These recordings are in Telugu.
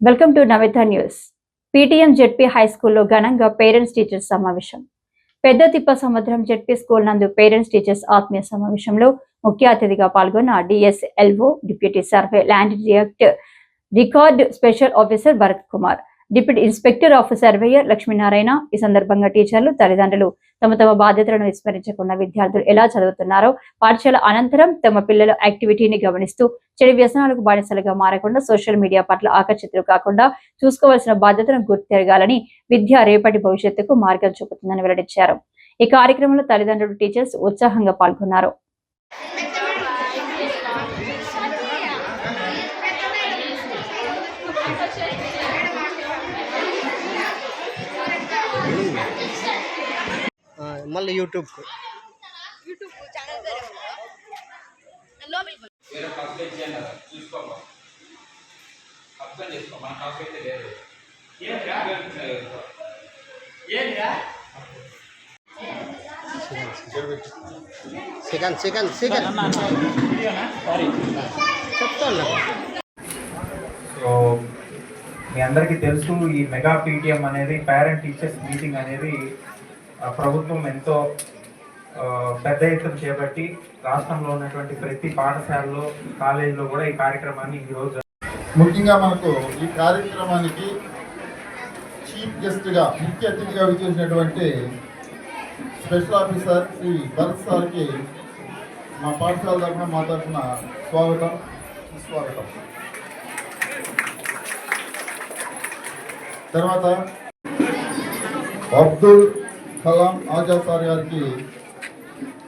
Welcome to Navitha news PTM ZP high స్కూల్లో ఘనంగా పేరెంట్స్ టీచర్స్ సమావేశం. పెద్ద తిప్ప సముద్రం జెడ్పీ స్కూల్ నందు పేరెంట్స్ టీచర్స్ ఆత్మీయ సమావేశంలో ముఖ్య అతిథిగా పాల్గొన్న DSLO deputy survey land react record special officer Bharat Kumar deputy inspector of surveyor Lakshminarayana ఈ సందర్భంగా టీచర్లు తల్లిదండ్రులు తమ తమ బాధ్యతలను విస్మరించకుండా విద్యార్థులు ఎలా చదువుతున్నారో పాఠశాల అనంతరం తమ పిల్లల యాక్టివిటీని గమనిస్తూ చెడు వ్యసనాలకు బానిసలుగా మారకుండా సోషల్ మీడియా పట్ల ఆకర్షితులు కాకుండా చూసుకోవాల్సిన బాధ్యతను గుర్తిరగాలని విద్య రేపటి భవిష్యత్తుకు మార్గం చూపుతుందని వెల్లడించారు. ఈ కార్యక్రమంలో తల్లిదండ్రులు టీచర్స్ ఉత్సాహంగా పాల్గొన్నారు. లేదు. సెకండ్ సెకండ్ సెకండ్ చెప్తాను సో మీ అందరికీ తెలుసు ఈ మెగా పీటీఎం అనేది పేరెంట్ టీచర్స్ మీటింగ్ అనేది ప్రభుత్వం ఎంతో పెద్ద ఎత్తున చేపట్టి రాష్ట్రంలో ఉన్నటువంటి ప్రతి పాఠశాలలో కాలేజీలో కూడా ఈ కార్యక్రమాన్ని ఈరోజు ముఖ్యంగా మనకు ఈ కార్యక్రమానికి చీఫ్ గెస్ట్గా ముఖ్య అతిథిగా విచ్చేసినటువంటి స్పెషల్ ఆఫీసర్ శ్రీ భరత్ సార్కి మా పాఠశాల తరఫున మా తరఫున స్వాగతం. స్వాగతం. తర్వాత అబ్దుల్ కలాం ఆజాద్ సార్ గారికి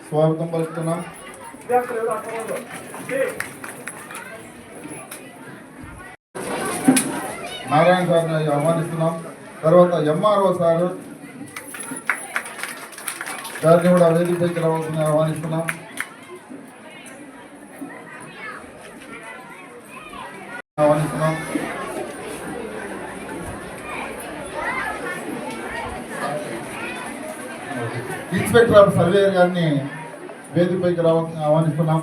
స్వాగతం పలుకుతున్నాం. నారాయణ సార్ని ఆహ్వానిస్తున్నాం. తర్వాత ఎంఆర్ఓ సార్. గారిని కూడా వేదికపైకి రావాల్సిన ఆహ్వానిస్తున్నాం ఆహ్వానిస్తున్నాం. ఇన్స్పెక్టర్ ఆఫ్ సర్వేయర్ గారిని వేదికపైకి రావాల్సిన ఆహ్వానిస్తున్నాం.